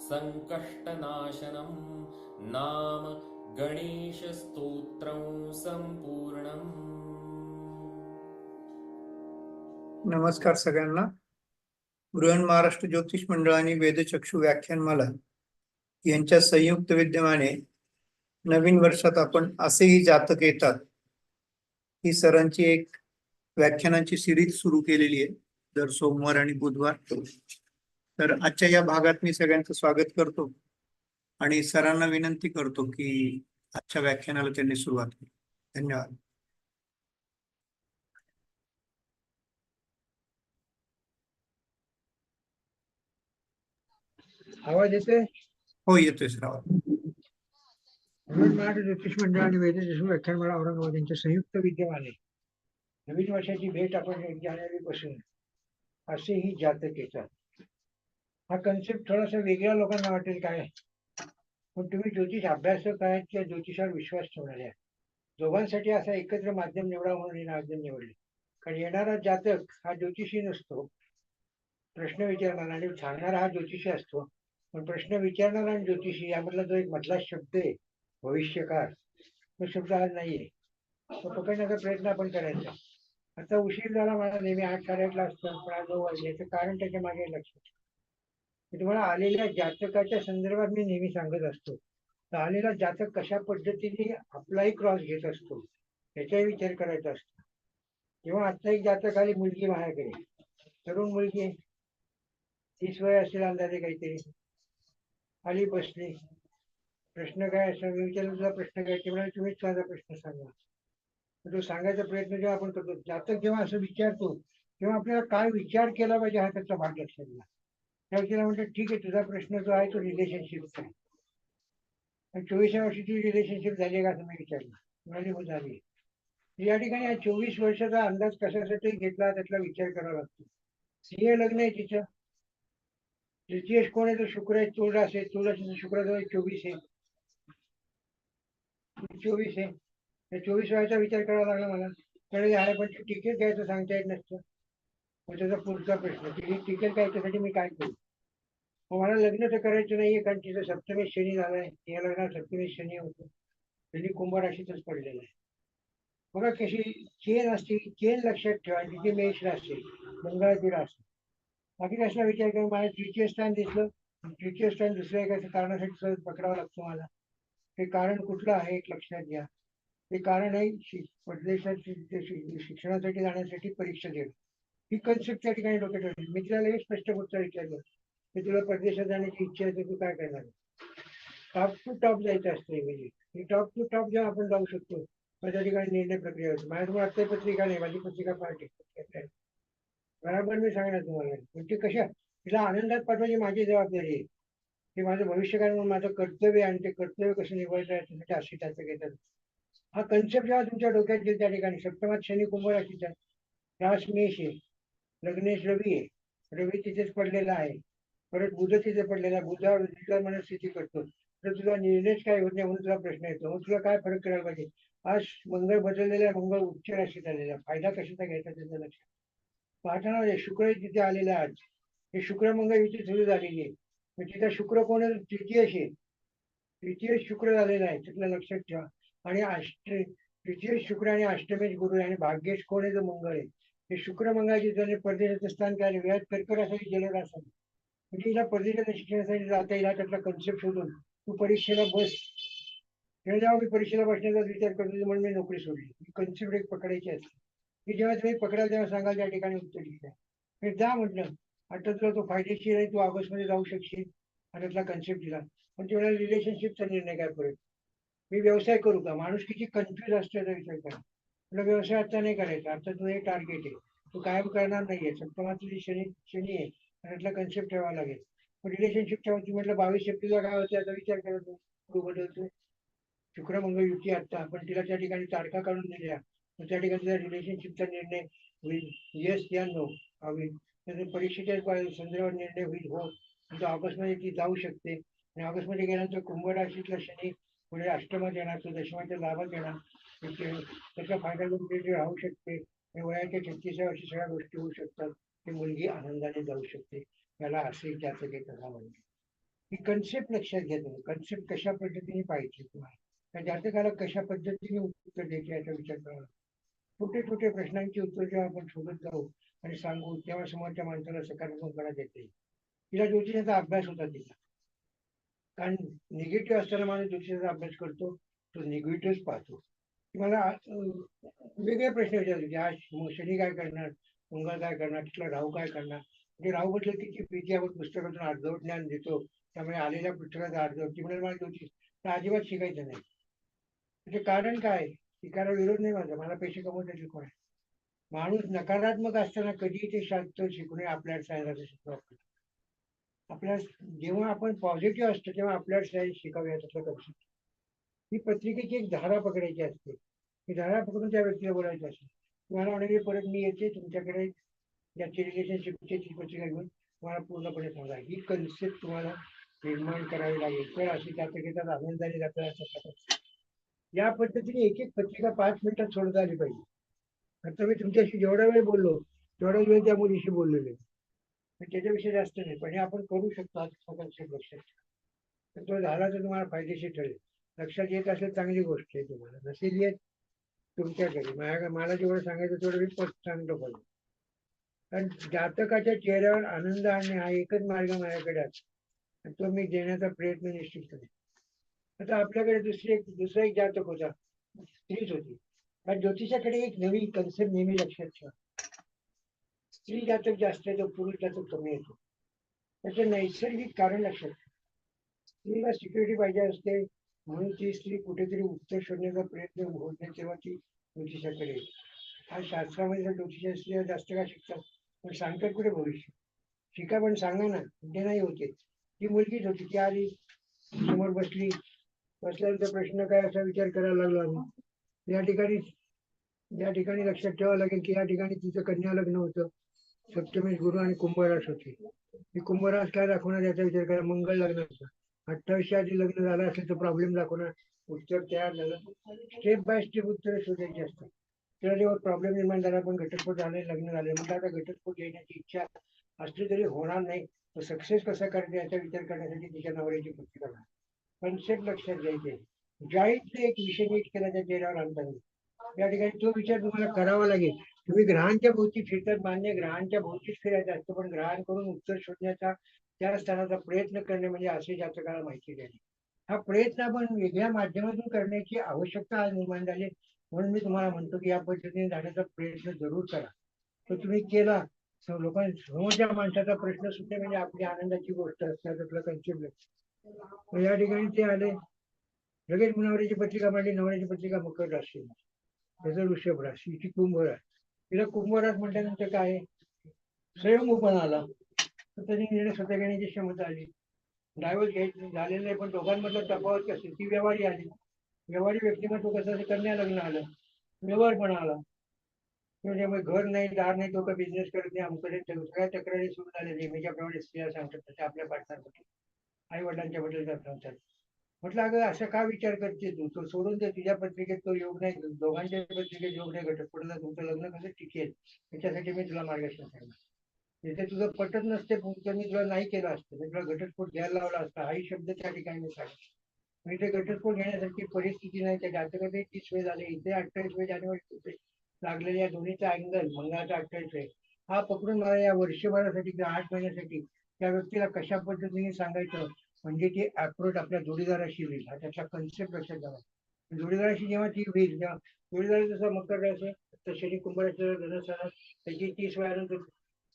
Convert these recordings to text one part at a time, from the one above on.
सङ्कष्टनाशनं नाम गणेशस्तोत्रं संपूर्ण नमस्कार सगळ्यांना. बृहन महाराष्ट्र ज्योतिष मंडळ आणि वेदचक्षु व्याख्यानमाला यांच्या संयुक्त विद्यमाने नवीन वर्षात आपण असेही जातक येतात ही सरांची एक व्याख्यानांची सिरीज सुरू केलेली आहे. दर सोमवार आणि बुधवार तर आजच्या या भागात मी सगळ्यांचं स्वागत करतो. आणि सरांना विनंती करतो की आजच्या व्याख्यानाला त्यांनी सुरुवात केली. धन्यवाद. आवाज येते हो येतोय सर आवाज. मराठी ज्योतिष मंडळ आणि वेद व्याख्यानमाला औरंगाबाद यांच्या संयुक्त विद्यमाने नवीन वर्षाची भेट आपण एक जानेवारीपासून असेही जातक येतात. हा कन्सेप्ट थोडासा वेगळ्या लोकांना वाटेल काय? पण तुम्ही ज्योतिष अभ्यासक आहेत किंवा ज्योतिषावर विश्वास ठेवणारे आहेत. दोघांसाठी असा एकत्र माध्यम निवडा म्हणून हे माध्यम निवडले. कारण येणारा जातक हा ज्योतिषी नसतो. प्रश्न विचारणारा आणि सांगणारा हा ज्योतिषी असतो. पण प्रश्न विचारणारा आणि ज्योतिषी यामधला जो एक मधला शब्द आहे भविष्यकाळ तो शब्द आज नाहीये. तो पकडण्याचा प्रयत्न आपण करायचा. आता उशीर झाला मला नेहमी आठ साडेआठला असतो पण आज नऊ वाजले. याचं कारण त्याच्यामागे लक्षात मी तुम्हाला आलेल्या जातकाच्या संदर्भात मी नेहमी सांगत असतो. तर आलेला जातक कशा पद्धतीने आपलाही क्रॉस घेत असतो याचाही विचार करायचा असतो. किंवा आता एक जातक आली मुलगी माझ्याकडे. तरुण मुलगी तीस वय असेल अंदाजे काहीतरी. आली बसली. प्रश्न काय असं? मी विचारलं तुझा प्रश्न काय? ते म्हणाले तुम्हीच माझा प्रश्न सांगा. तर तो सांगायचा प्रयत्न जेव्हा आपण करतो जातक जेव्हा असं विचारतो तेव्हा आपल्याला काय विचार केला पाहिजे हा त्याचा भाग लक्षात घ्या. त्या व्यक्तीला ठीक आहे तुझा प्रश्न जो आहे तो रिलेशनशिपचा आहे. चोवीसव्या वर्षी तुझी रिलेशनशिप झाली का असं मी विचारलं. म्हणाली हो झाली. या ठिकाणी हा चोवीस वर्षाचा अंदाज कशासाठी घेतला त्यातला विचार करावा लागतो. स्त्रिय लग्न आहे तिचं. तृतीयश कोण आहे तर शुक्र आहे तुळस आहे. तुळस शुक्राजवळ चोवीस आहे. चोवीस आहे. त्या चोवीस वयाचा विचार करावा लागला मला. त्यावेळी पण तिकीट घ्यायचं सांगता येत नसतं. त्याचा पुढचा प्रश्न तिकीट काय त्यासाठी मी काय करू मग मला लग्न तर करायचं नाहीये कारण तिचं सप्तमी शनी झालाय या लग्नात सप्तमी शनी होतो त्यांनी कुंभ राशीतच पडलेला आहे बघा कशी चेन असते चेन लक्षात ठेवा आणि तिथे मेष राशी मंगळाची राशी बाकी राशीला विचार करून मला तृतीय स्थान दिसलं तृतीय स्थान दुसऱ्या एका कारणासाठी सहज पकडावं लागतं मला ते कारण कुठलं आहे एक लक्षात घ्या ते कारण आहे परदेशात शिक्षणासाठी जाण्यासाठी परीक्षा देणं ही कन्सेप्ट त्या ठिकाणी डोक्यात ठेवली. मी तिला लगेच स्पष्ट उत्तर विचारलं. की तुला परदेशात जाण्याची इच्छा आहे तर तू काय करणार? टॉप टू टॉप जायचं असतं म्हणजे. टॉप टू टॉप जेव्हा आपण जाऊ शकतो मग त्या ठिकाणी निर्णय प्रक्रिया होती. माझ्याजवळ आता पत्रिका नाही माझी पत्रिका पार्टी. बराबर मी सांगणार तुम्हाला. पण ती कशा? तिला आनंदात पाठवायची माझी जबाबदारी आहे. ते माझं भविष्यकार म्हणून माझं कर्तव्य आणि ते कर्तव्य कसं निभावायचं आहे त्यासाठी अशी त्याचं घेतात हा कन्सेप्ट जेव्हा तुमच्या डोक्यात येईल त्या ठिकाणी सप्तमात शनी कुंभ राशीचा रास मेष आहे. लग्नेश रवी आहे. रवी तिथेच पडलेला आहे. परत बुध तिथे पडलेला आहे. बुधावर तुला मनस्थिती करतो. तर तुझा निर्णयच काय होत नाही म्हणून तुला प्रश्न येतो. मग तुला काय फरक करायला पाहिजे? आज मंगळ बदललेला आहे मंगळ उच्च राशीत आलेला फायदा कशाचा घ्यायचा त्याचं लक्षात? पाहताना म्हणजे शुक्र तिथे आलेला आहे आज. हे शुक्र मंगळ युती सुरू झालेली आहे. मग तिथं शुक्र कोण आहे? तृतीयश आहे. तृतीय शुक्र झालेला आहे. तिथलं लक्षात ठेवा. आणि अष्ट तृतीय शुक्र आणि अष्टमेश गुरु आहे. आणि भाग्येश कोण आहे? जो मंगळ आहे. हे शुक्र मंगळाची जर परदेशाचं स्थान काय व्याज कर्कट असावी जलद म्हणजे हिला परदेशात शिक्षणासाठी जाता येईल हा त्यातला कन्सेप्ट शोधून. तू परीक्षेला बस. तेव्हा जेव्हा मी परीक्षेला बसण्याचा विचार करतो म्हणून मी नोकरी सोडली. कन्सेप्ट एक पकडायची असते की जेव्हा तुम्ही पकडाल तेव्हा सांगाल त्या ठिकाणी उत्तर लिहिलं. मी जा म्हटलं आता तुला तो फायदेशीर आहे तू ऑगस्टमध्ये जाऊ शकशील. आणि त्यातला कन्सेप्ट दिला. पण तेवढ्या रिलेशनशिपचा निर्णय काय पडेल मी व्यवसाय करू का? माणूस किती कन्फ्युज असतो याचा विचार करा. तुला व्यवसाय आता नाही करायचा. आता तुझं हे टार्गेट आहे. तू कायम करणार नाहीये. सप्तमात जी शनी शनी आहे त्यातला कन्सेप्ट ठेवावा लागेल. रिलेशनशिपच्या बाबतीत म्हटलं बावीस एप्रिलला काय होतं याचा विचार करत तू बदलतो. शुक्र मंगळ युती आता आपण तिला त्या ठिकाणी तारखा काढून दिल्या तर त्या ठिकाणी तिला रिलेशनशिपचा निर्णय होईल. येस या नो हवी त्यानंतर परीक्षेच्या संदर्भात निर्णय होईल हो. म्हणजे ऑगस्टमध्ये ती जाऊ शकते. आणि ऑगस्टमध्ये गेल्यानंतर कुंभ राशीतला शनी पुढे अष्टमात येणार तो दशमाच्या लाभात येणार. त्याचा फायदा घेऊन ती राहू शकते वयाच्या छत्तीसव्या वर्षी सगळ्या गोष्टी होऊ शकतात ती मुलगी आनंदाने जाऊ शकते. याला असे त्याचं काही कथा म्हणते ही कन्सेप्ट लक्षात घेतो कन्सेप्ट कशा पद्धतीने पाहिजे तुम्हाला? त्या जातकाला कशा पद्धतीने उत्तर द्यायचे याचा विचार करावा छोटे छोटे प्रश्नांची उत्तर जेव्हा आपण शोधत जाऊ आणि सांगू तेव्हा समोरच्या माणसाला सकारात्मकपणा देते तिला ज्योतिषाचा अभ्यास होता तिला कारण निगेटिव्ह असताना माणूस ज्योतिषाचा अभ्यास करतो तो निगेटिव्ह पाहतो. मला वेगळे प्रश्न विचारले की आज शनी काय करणार? मंगळ काय करणार? तिथला राहू काय करणार? म्हणजे राहू म्हटलं की प्रीती आपण पुस्तकातून अर्धव ज्ञान देतो. त्यामुळे आलेल्या पुस्तकाचा अर्धव ती म्हणजे मला होती तर अजिबात शिकायचं नाही. म्हणजे कारण काय? शिकायला विरोध नाही माझा. मला पैसे कमवण्याची कोण आहे माणूस नकारात्मक असताना कधी ते शांत शिकणे आपल्याला सायन्स शिकतो आपण आपल्या जेव्हा आपण पॉझिटिव्ह असतो तेव्हा आपल्याला सायन्स शिकावे याचा कन्सेप्ट ही पत्रिकेची एक धारा पकडायची असते. ही धारा पकडून त्या व्यक्तीला बोलायचं असते. तुम्हाला म्हणाले परत मी येते तुमच्याकडे या रिलेशनशिपची ती पत्रिका घेऊन तुम्हाला पूर्णपणे सांगा ही कन्सेप्ट तुम्हाला निर्माण करावी लागेल. तर अशी त्यात घेतात आनंदाने जातात या पद्धतीने एक एक पत्रिका पाच मिनिटात सोडत आली पाहिजे. आता मी तुमच्याशी जेवढा वेळ बोललो तेवढा वेळ त्या मुलीशी बोललेलो पण त्याच्याविषयी जास्त नाही पण हे आपण करू शकतो आज कन्सेप्ट लक्षात तर तो झाला तर तुम्हाला फायदेशीर ठरेल. लक्षात येत असेल चांगली गोष्ट आहे तुम्हाला. नसेल येत तुमच्याकडे. माझ्या मला जेवढं सांगायचं तेवढं मी पट सांगतो पण कारण जातकाच्या चेहऱ्यावर आनंद आणणे हा एकच मार्ग माझ्याकडे आहे. आणि तो मी देण्याचा प्रयत्न निश्चित करेन. आता आपल्याकडे दुसरी एक दुसरा एक जातक होता. स्त्रीच होती. पण ज्योतिषाकडे एक नवीन कन्सेप्ट नेहमी लक्षात ठेवा. स्त्री जातक जास्त येतो पुरुष जातक कमी येतो त्याचं नैसर्गिक कारण लक्षात ठेवा. स्त्रीला सिक्युरिटी पाहिजे असते. म्हणून ती स्त्री कुठेतरी उत्तर शोधण्याचा प्रयत्न होत नाही तेव्हा ती ज्योतिषाकडे हा शास्त्रामध्ये ज्योतिषा स्त्रिया जास्त का शिकतात? पण सांगतात कुठे भविष्य? शिका पण सांगा ना ते नाही होते ती मुलगीच होती ती आली समोर बसली बसल्यानंतर प्रश्न काय असा विचार करायला लागलो आम्ही. या ठिकाणी या ठिकाणी लक्षात ठेवावं लागेल की या ठिकाणी तिचं कन्या लग्न होतं. सप्तमेश गुरु आणि कुंभरास होते. ही कुंभरास काय दाखवणार याचा विचार करा मंगळ लग्न होतं. अठ्ठावीसशे आधी लग्न झालं असेल तर प्रॉब्लेम दाखवणार उत्तर तयार झालं स्टेप बाय स्टेप उत्तर शोधायची असतात. त्याला जेव्हा प्रॉब्लेम निर्माण झाला पण घटस्फोट झाले लग्न झाले. म्हणजे आता घटस्फोट घेण्याची इच्छा असली तरी होणार नाही. तर सक्सेस कसा करते याचा विचार करण्यासाठी तिच्या नवऱ्याची पुस्तिका कन्सेप्ट लक्षात घ्यायचे. ज्यावेळी एक विषय नीट केला त्या चेहऱ्यावर आणता येईल या ठिकाणी तो विचार तुम्हाला करावा लागेल. तुम्ही ग्रहांच्या भोवती फिरतात मान्य ग्रहांच्या भोवतीच फिरायचं असतं पण ग्रहांकडून उत्तर शोधण्याचा त्या स्थानाचा प्रयत्न करणे म्हणजे असे जातकाला माहिती द्यायची. हा प्रयत्न आपण वेगळ्या माध्यमातून करण्याची आवश्यकता आज निर्माण झाली आहे. म्हणून मी तुम्हाला म्हणतो की या पद्धतीने जाण्याचा प्रयत्न जरूर करा. तो तुम्ही केला तर माणसाचा प्रश्न सुद्धा म्हणजे आपली आनंदाची गोष्ट असते त्यातला कन्सेप्ट या ठिकाणी ते आले. लगेच नवऱ्याची पत्रिका मांडली नवऱ्याची पत्रिका मकर राशी त्याचं वृषभ राशी हिची कुंभ राशी तिला कुंभ रास म्हटल्यानंतर काय? आहे? स्वयंभूपण आला. तर निर्णय स्वतः घेण्याची क्षमता आली. डायव्हर्स घ्यायचं झालेलं नाही पण दोघांमधला तफावत कशी? ती व्यवहारी आली. व्यवहारी व्यक्तिमत्व कसं कन्या लग्न आलं. व्यवहार पण आला. त्यामुळे घर नाही दार नाही तो का बिझनेस करत नाही आमकडे सगळ्या तक्रारी सुरू झाल्या नेहमीच्या प्रमाणे स्त्रिया सांगतात तशा आपल्या पार्टनरसाठी आई वडिलांच्या बद्दल सांगतात. म्हटलं अगं असं का विचार करते तू? तो सोडून दे तुझ्या पत्रिकेत तो योग नाही दोघांच्या पत्रिकेत योग नाही घटक पुढे तुमचं लग्न कसं टिकेल? त्याच्यासाठी मी तुला मार्गदर्शन सांगणार तिथे तुझं पटत नसते तर मी तुला नाही केलं असतं. मी तुला घटस्फोट घ्यायला लावला असता. हाही शब्द त्या ठिकाणी मी सांगितला इथे घटस्फोट घेण्यासारखी परिस्थिती नाही. त्या जातकात तीस वेळ झाले. इथे अठ्ठावीस वेळ जानेवारी लागलेल्या या दोन्हीचा अँगल मंगळाचा अठ्ठावीस वेळ. हा पकडून मला या वर्षभरासाठी किंवा आठ महिन्यासाठी त्या व्यक्तीला कशा पद्धतीने सांगायचं? म्हणजे ती अप्रोच आपल्या जोडीदाराशी होईल. हा त्याचा कन्सेप्ट लक्षात घ्यावा जोडीदाराशी जेव्हा ती होईल तेव्हा जोडीदार जसा मकर राशी तर शनी कुंभराचं धनसरा त्याची तीस वेळानंतर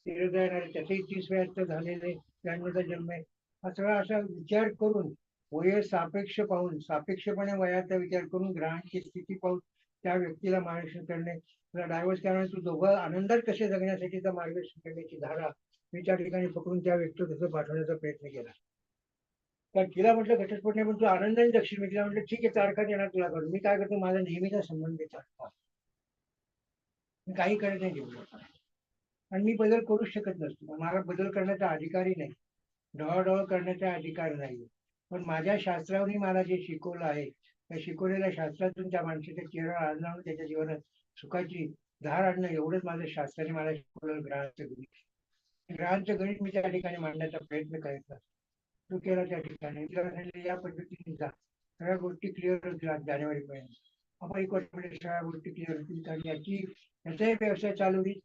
तीर्थ येणार आहे, तीस वेळाचं झालेले त्र्याण्णवचा जन्म आहे. हा सगळा असा विचार करून वय सापेक्ष पाहून सापेक्षपणे वयाचा विचार करून ग्रहांची स्थिती पाहून त्या व्यक्तीला मार्गदर्शन करणे. तुला डायव्हर्स करणे तू दोघं आनंदात कसे जगण्यासाठीचा मार्गदर्शन करण्याची धारा मी त्या ठिकाणी पकडून त्या व्यक्ती तसं पाठवण्याचा प्रयत्न केला. कारण तिला म्हटलं घटस्फोट नाही पण तू आनंदाने दक्षिण मी तिला म्हटलं ठीक आहे तारखा देणार तुला करून. मी काय करतो? माझा नेहमीचा संबंध तारखा मी काही करत नाही आणि मी बदल करू शकत नसतो. मला बदल करण्याचा अधिकारही नाही. ढवळढवळ करण्याचा अधिकार नाही पण माझ्या शास्त्रावरही मला जे शिकवलं आहे त्या शिकवलेल्या शास्त्रातून त्या माणसाच्या चेहरा आणणं त्याच्या जीवनात सुखाची धार आणणं एवढंच माझं शास्त्राने मला शिकवलं ग्रहांचं गणित. ग्रहांचं गणित मी त्या ठिकाणी मांडण्याचा प्रयत्न करायचा तू केला त्या ठिकाणी. या पद्धतीने जा. सगळ्या गोष्टी क्लिअर होतील जानेवारी पर्यंत आपण एक वर्षामध्ये सगळ्या गोष्टी क्लिअर होतील. कारण याची याचाही व्यवसाय चालू होईल.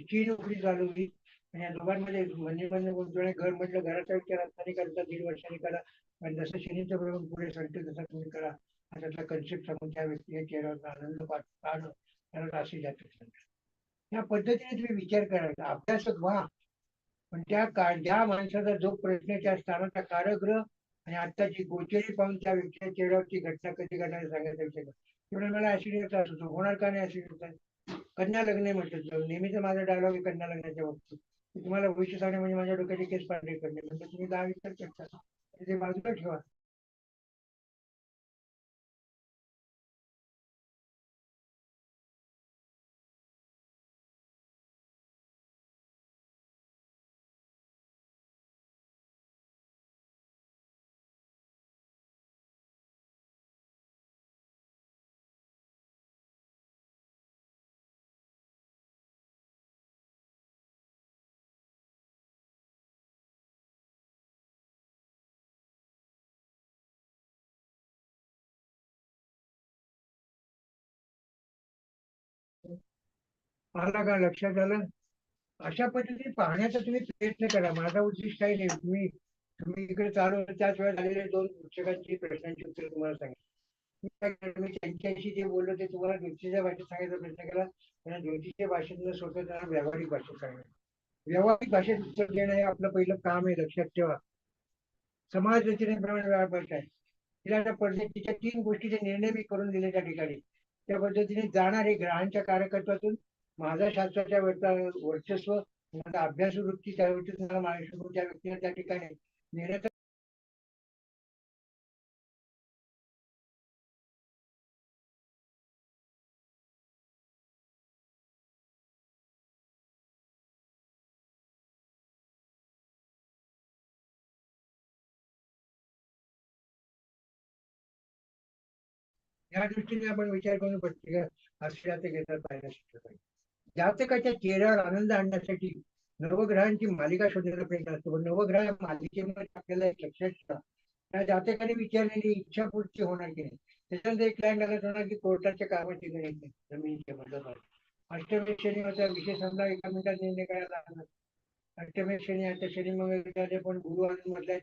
तिची नोकरी चालू होती आणि या दोघांमध्ये म्हणजे म्हणजे गुंतवणे घर म्हटलं घराचा विचार असताना करता दीड वर्षांनी करा. आणि जसं शनीचं प्रमाण पुढे सांगतो तसं तुम्ही करा. हा त्यातला कन्सेप्ट सांगून त्या व्यक्तीच्या चेहऱ्यावर आनंद पाठ पाहणं त्याला राशी जात या पद्धतीने तुम्ही विचार करायचा अभ्यासक व्हा. पण त्या का ज्या माणसाचा जो प्रश्न त्या स्थानाचा कारग्रह आणि आत्ताची गोचरी पाहून त्या व्यक्तीच्या चेहऱ्यावरची घटना कधी घडणार सांगायचा विचार मला ऍसिडिटी होतो होणार का नाही ऍसिडिटी कन्या लग्न आहे म्हटलं नेहमीच माझा डायलॉग आहे कन्या लग्नाच्या बाबतीत. तुम्हाला भविष्य सांगणे म्हणजे माझ्या डोक्याची केस पांढरे करणे म्हणजे तुम्ही दहा विचार करता. ते बाजूला ठेवा. आला का? लक्षात आलं? अशा पद्धतीने पाहण्याचा तुम्ही प्रयत्न करा. माझा उद्देश काही नाही तुम्ही तुम्ही इकडे चालू त्याच वेळेस झालेले दोन पुस्तकांची प्रश्नांची उत्तर तुम्हाला सांगितलं मी त्यांच्याशी जे बोललो ते तुम्हाला ज्योतिषच्या भाषेत सांगायचा प्रयत्न केला. त्यांना ज्योतिषीय भाषेतनं स्वतः त्यांना व्यावहारिक भाषेत सांगितलं व्यावहारिक भाषेत उत्तर देणं हे आपलं पहिलं काम आहे लक्षात ठेवा. समाज रचनेप्रमाणे व्यापार आहे. तिला आता पद्धतीच्या तीन गोष्टीचे निर्णय मी करून दिले त्या ठिकाणी. त्या पद्धतीने जाणारे ग्रहांच्या कार्यकर्त्यातून माझा शास्त्राच्या वर्चस्व माझा अभ्यास वृत्ती त्या वृत्तीत मला त्या व्यक्तीने त्या ठिकाणी नेण्याचा या दृष्टीने आपण विचार करून पत्रिका असल्या ते घेतात पाहायला शिकलं पाहिजे. जातकाच्या चेहऱ्यावर आनंद आणण्यासाठी नवग्रहांची मालिका शोधण्याचा प्रयत्न असतो. नवग्रह मालिकेमध्ये आपल्याला एक लक्षात ठेवा. त्या जातकाने विचारलेली इच्छा पूर्ती होणार की नाही? त्याच्यानंतर एक क्लायंट लागत होणार की कोर्टाच्या कामाची गरज नाही. जमिनीच्या बदल अष्टमी शनी होता विषय समजा एका मिनिटात निर्णय करायला लागला. अष्टमी शनी आता शनी मग पण गुरु अजून म्हटलंय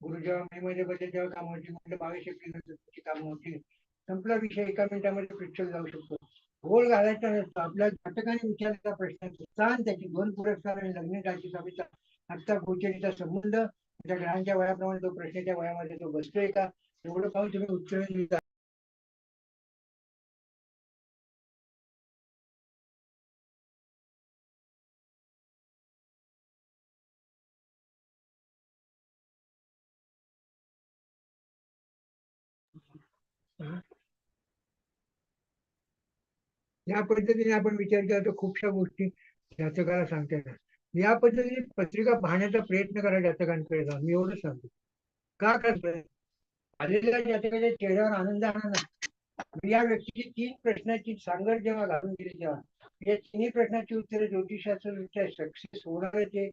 गुरु जेव्हा मे मध्ये बदल जेव्हा काम होती म्हटलं बावीस एप्रिल नंतर त्याची कामं होती संपला विषय एका मिनिटामध्ये पिक्चर जाऊ शकतो. गोल घालायचा नसतो आपल्या घटकाने विचारलेला प्रश्न स्थान त्याची दोन पुरस्कार आणि लग्न राशी सभेचा आजचा गोचरीचा संबंध. त्या ग्रहांच्या वयाप्रमाणे तो प्रश्नाच्या वयामध्ये तो बसतोय का? एवढं पाहून तुम्ही उत्तर लिहिता या पद्धतीने आपण विचार केला तर खूपशा गोष्टी जातकाला सांगता येतात या पद्धतीने पत्रिका पाहण्याचा प्रयत्न करा जातकांकडे जाऊन. मी एवढं सांगतो. का करतोय? आलेल्या जातकाच्या चेहऱ्यावर आनंद आणा मी या व्यक्तीची तीन प्रश्नाची सांगड जेव्हा घालून दिली तेव्हा या तिन्ही प्रश्नाची उत्तरे ज्योतिषशास्त्र सक्सेस होणार आहे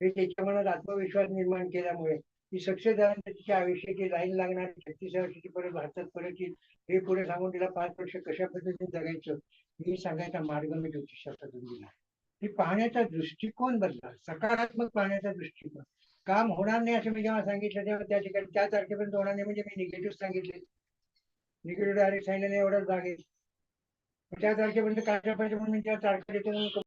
हे त्याच्या मनात आत्मविश्वास निर्माण केल्यामुळे. ती सक्सेस झाल्यानंतर तिच्या आयुष्याची लाईन लागणार छत्तीस वर्षाची परत भारतात परत येईल. हे पुढे सांगून तिला पाच वर्ष कशा पद्धतीने जगायचं? हे सांगायचा मार्ग मी ज्योतिषशास्त्रातून दिला की पाहण्याचा दृष्टिकोन बदला सकारात्मक पाहण्याचा दृष्टिकोन. काम होणार नाही असं मी जेव्हा सांगितलं तेव्हा त्या ठिकाणी त्या तारखेपर्यंत होणार नाही म्हणजे मी निगेटिव्ह सांगितले. निगेटिव्ह डायरेक्ट सांगितलं नाही एवढाच जागेल त्या तारखेपर्यंत काय म्हणून मी त्या तारखा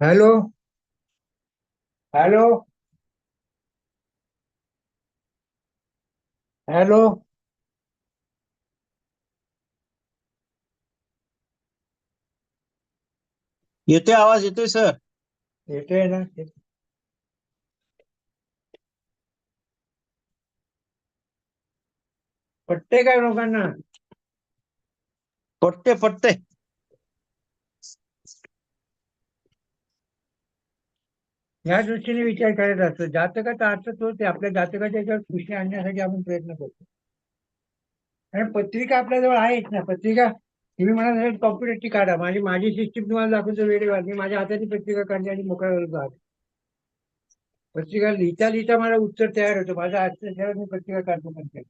हॅलो हॅलो हॅलो येतोय आवाज़ येतोय सर? येतोय ना पटते काय लोकांना? पटते पटते या दृष्टीने विचार करायचा असतो. जातकाचा अर्थ तोच आहे आपल्या जातकाच्या याच्यावर खुशी आणण्यासाठी आपण प्रयत्न करतो. आणि पत्रिका आपल्याजवळ आहेच ना. पत्रिका तुम्ही म्हणा कॉम्प्युटरची काढा. माझी माझी सिस्टीम तुम्हाला दाखवतो वेळेवर मी माझ्या हाताने पत्रिका काढली आणि मोकळा होतो पत्रिका लिहिता लिहिता मला उत्तर तयार होतं. माझा हात मी पत्रिका काढतो म्हणते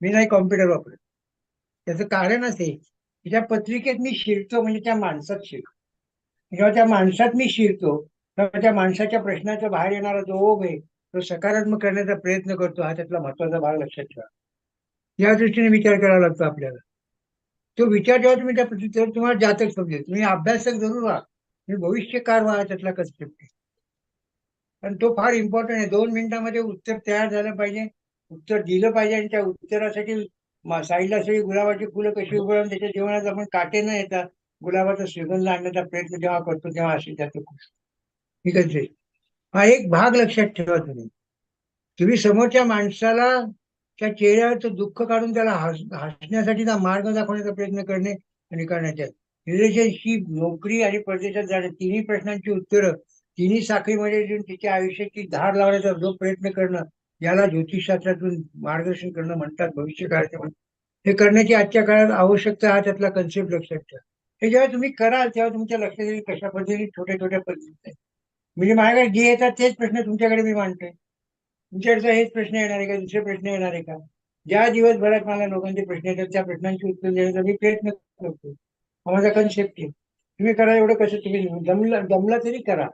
मी नाही कॉम्प्युटर वापरत. त्याचं कारण असे की त्या पत्रिकेत मी शिरतो म्हणजे त्या माणसात शिरतो. किंवा त्या माणसात मी शिरतो तर त्या माणसाच्या प्रश्नाचा बाहेर येणारा जो ओघ आहे तो सकारात्मक करण्याचा प्रयत्न करतो. हा त्यातला महत्त्वाचा भाग लक्षात ठेवा. या दृष्टीने विचार करावा लागतो आपल्याला. तो विचार जेव्हा तुम्ही त्या पत्रिकेवर तुम्हाला जातक समजेल. तुम्ही अभ्यासक जरूर व्हा. तुम्ही भविष्यकार व्हा त्यातला कन्सेप्ट आहे पण तो फार इम्पॉर्टंट आहे. दोन मिनिटामध्ये उत्तर तयार झालं पाहिजे. उत्तर दिलं पाहिजे आणि त्या उत्तरासाठी साईडला सगळी गुलाबाची फुलं कशी उघडून त्याच्या जीवनात आपण काटे न येता गुलाबाचा सुगंध आणण्याचा प्रयत्न जेव्हा करतो तेव्हा असे त्याचं खुश हा एक भाग लक्षात ठेवा तुम्ही. तुम्ही समोरच्या माणसाला त्या चेहऱ्यावरचं दुःख काढून त्याला हस हसण्यासाठीचा मार्ग दाखवण्याचा प्रयत्न करणे आणि करण्याचे. रिलेशनशिप नोकरी आणि परदेशात जाणे तिन्ही प्रश्नांची उत्तरं तिन्ही साखळीमध्ये देऊन तिच्या आयुष्याची धार लावण्याचा जो प्रयत्न करणं याला ज्योतिषशास्त्रातून मार्गदर्शन करणं म्हणतात भविष्य काळाचे हे करण्याची आजच्या काळात आवश्यकता हा त्यातला कन्सेप्ट लक्षात ठेवा. हे जेव्हा तुम्ही कराल तेव्हा तुमच्या लक्षात येईल कशा पद्धतीने छोट्या छोट्या पद्धतीने म्हणजे माझ्याकडे जे येतात तेच प्रश्न तुमच्याकडे मी मांडतोय. तुमच्याकडे हेच प्रश्न येणार आहे का? दुसरे प्रश्न येणार आहे का? ज्या दिवसभरात मला लोकांचे प्रश्न येतात त्या प्रश्नांची उत्तर देण्याचा मी प्रयत्न करतो हा माझा कन्सेप्ट आहे. तुम्ही करा एवढं कसं तुम्ही जमला जमला तरी करा.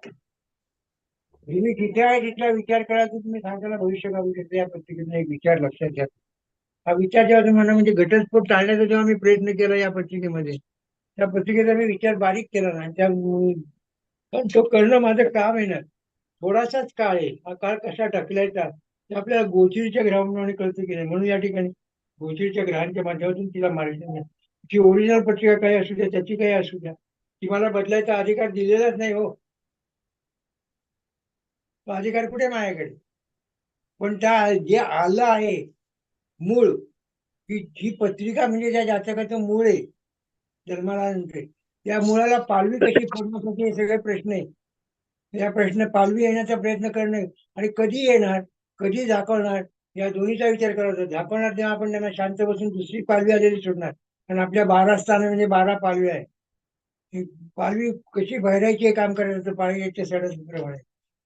तुम्ही जिथे आहे तिथला विचार करा तर तुम्ही सांगताना भविष्य काढू शकता. या पत्रिकेचा एक विचार लक्षात घ्या. हा विचार जेव्हा तुम्ही म्हणा म्हणजे घटस्फोट टाळण्याचा जेव्हा मी प्रयत्न केला या पत्रिकेमध्ये त्या पत्रिकेचा मी विचार बारीक केला ना त्या पण तो करणं माझं काम आहे ना. थोडासाच काळ आहे. हा काळ कसा टाकलायचा ते आपल्याला गोचिडच्या ग्रहाप्रमाणे कळतं की नाही. म्हणून या ठिकाणी गोचिडच्या ग्रहांच्या माध्यमातून तिला मार्गदर्शन जी ती ओरिजिनल पत्रिका काही असू द्या त्याची काही असू द्या. ती मला बदलायचा अधिकार दिलेलाच नाही हो. तो अधिकार कुठे माझ्याकडे? पण त्या जे आलं आहे मूळ की जी पत्रिका म्हणजे त्या जातकाचं मूळ आहे. जन्माला या त्या मुळाला पालवी कशी फोडण्यासाठी हे सगळे प्रश्न आहे या प्रश्न पालवी येण्याचा प्रयत्न करणे आणि कधी येणार कधी झाकवणार या दोन्हीचा विचार करायचा. झाकवणार तेव्हा आपण त्यांना शांत बसून दुसरी पालवी आलेली सोडणार. कारण आपल्या बारा स्थान म्हणजे बारा पालवी आहे पालवी कशी भैरायची हे काम करायचं पाळीच्या प्रमाणे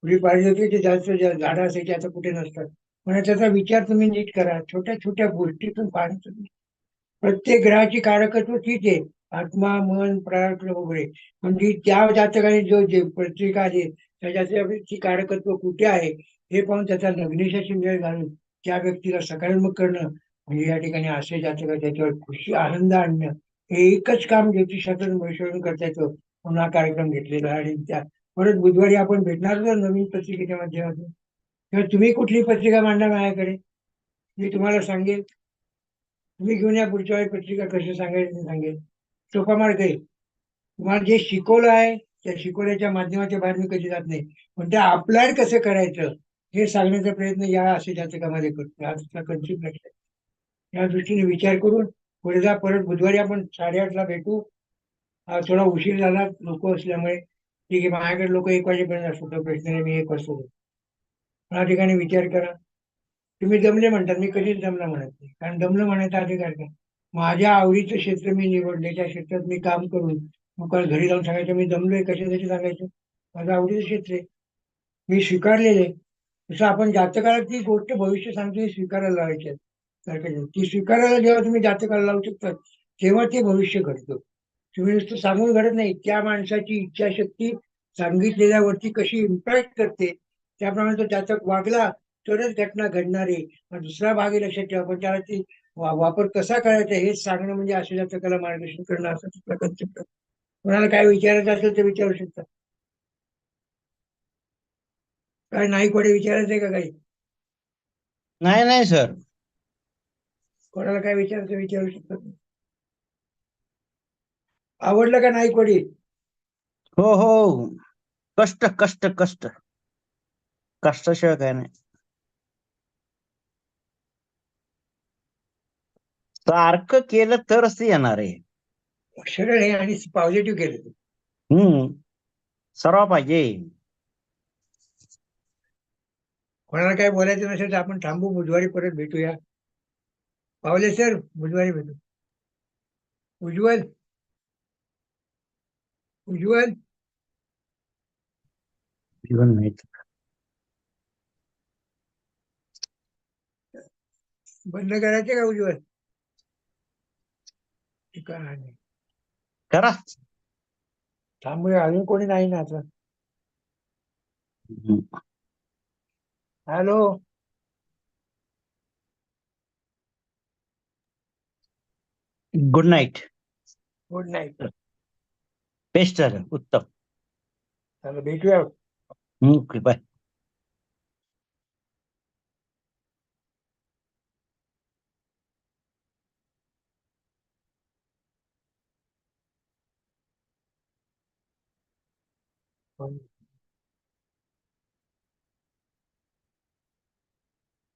पूर्वी पाळी होती ते जास्त झाडं असायची आता कुठे नसतात. पण त्याचा विचार तुम्ही नीट करा. छोट्या छोट्या गोष्टीतून पाहणं तुम्ही प्रत्येक ग्रहाची कारकत्व ठीक आहे. आत्मा मन प्रार्थ वगैरे. म्हणजे त्या जातकाने जो जे पत्रिका आहे त्याच्याची कारकत्व कुठे आहे हे पाहून त्याचा लग्नेशाची वेळ घालून त्या व्यक्तीला सकारात्मक करणं म्हणजे या ठिकाणी असे जातक त्याच्यावर खुशी आनंद आणणं हे एकच काम ज्योतिषातून भविष्यवाणी करता येतं पुन्हा कार्यक्रम घेतलेला आहे. आणि त्या परत बुधवारी आपण भेटणार आहोत नवीन पत्रिकेच्या माध्यमातून. किंवा तुम्ही कुठली पत्रिका मांडा माझ्याकडे? मी तुम्हाला सांगेल. तुम्ही घेऊन या पुढच्या वेळी पत्रिका कशी सांगायची सांगेल. सोपा मार्ग आहे. तुम्हाला जे शिकवलं आहे त्या शिकवल्याच्या माध्यमाच्या बाहेर मी कधी जात नाही. पण ते अप्लाय कसं करायचं हे सांगण्याचा प्रयत्न या असे जातकामध्ये करतो. हा दुसरा कन्सेप्ट लक्षात या दृष्टीने विचार करून पुढे जा परत बुधवारी आपण साडेआठला भेटू. हा थोडा उशीर झाला लोक असल्यामुळे. ठीक आहे माझ्याकडे लोक एक वाजेपर्यंत असतो प्रश्न नाही, मी एक वाजता या ठिकाणी विचार करा. तुम्ही जमले म्हणतात मी कधीच जमलं म्हणत नाही. कारण जमलं म्हणायचा अधिकार काय माझ्या आवडीचं क्षेत्र मी निवडले त्या क्षेत्रात मी काम करून मग काल घरी जाऊन सांगायचं मी जमलोय कशासाठी सांगायचं? माझं आवडीचं क्षेत्र आहे. मी स्वीकारलेले जसं आपण जातकाला ती गोष्ट भविष्य सांगतो स्वीकारायला लावायची सारखं ती स्वीकारायला जेव्हा तुम्ही जातकाला लावू शकता तेव्हा ते भविष्य घडतं. तुम्ही नुसतं सांगून घडत नाही. त्या माणसाची इच्छाशक्ती सांगितलेल्यावरती कशी इम्पॅक्ट करते त्याप्रमाणे तो जातक वागला तरच घटना घडणार आहे. दुसरा भाग लक्षात ठेवा पण त्याला ती वापर कसा करायचा हेच सांगणं म्हणजे अशा जातकाला मार्गदर्शन करणं असं तिथला आहे. कोणाला काय विचारायचं असेल तर विचारू शकता. काय नाही कोणी विचारायचंय का काही? नाही नाही सर. कोणाला काय विचारायचं विचारू शकतात आवडलं का नाही कोणी हो हो. कष्ट कष्ट कष्ट. कष्टाशिवाय काय नाही. सारखं केलं तरच ते येणार आहे. सरळ हे आणि पॉझिटिव्ह केलं. हम्म. सराव पाहिजे. कोणाला काय बोलायचं नसेल तर आपण थांबू बुधवारी परत भेटूया. पावले सर बुधवारी भेटू. उज्ज्वल. उज्ज्वल. जीवन नाही बंद करायचे का उज्ज्वल? ठीक आहे करा थांबूया अजून कोणी नाही ना आता. Hello? Good night good night best झालं. उत्तम. चला भेटूया. Okay bye Fine.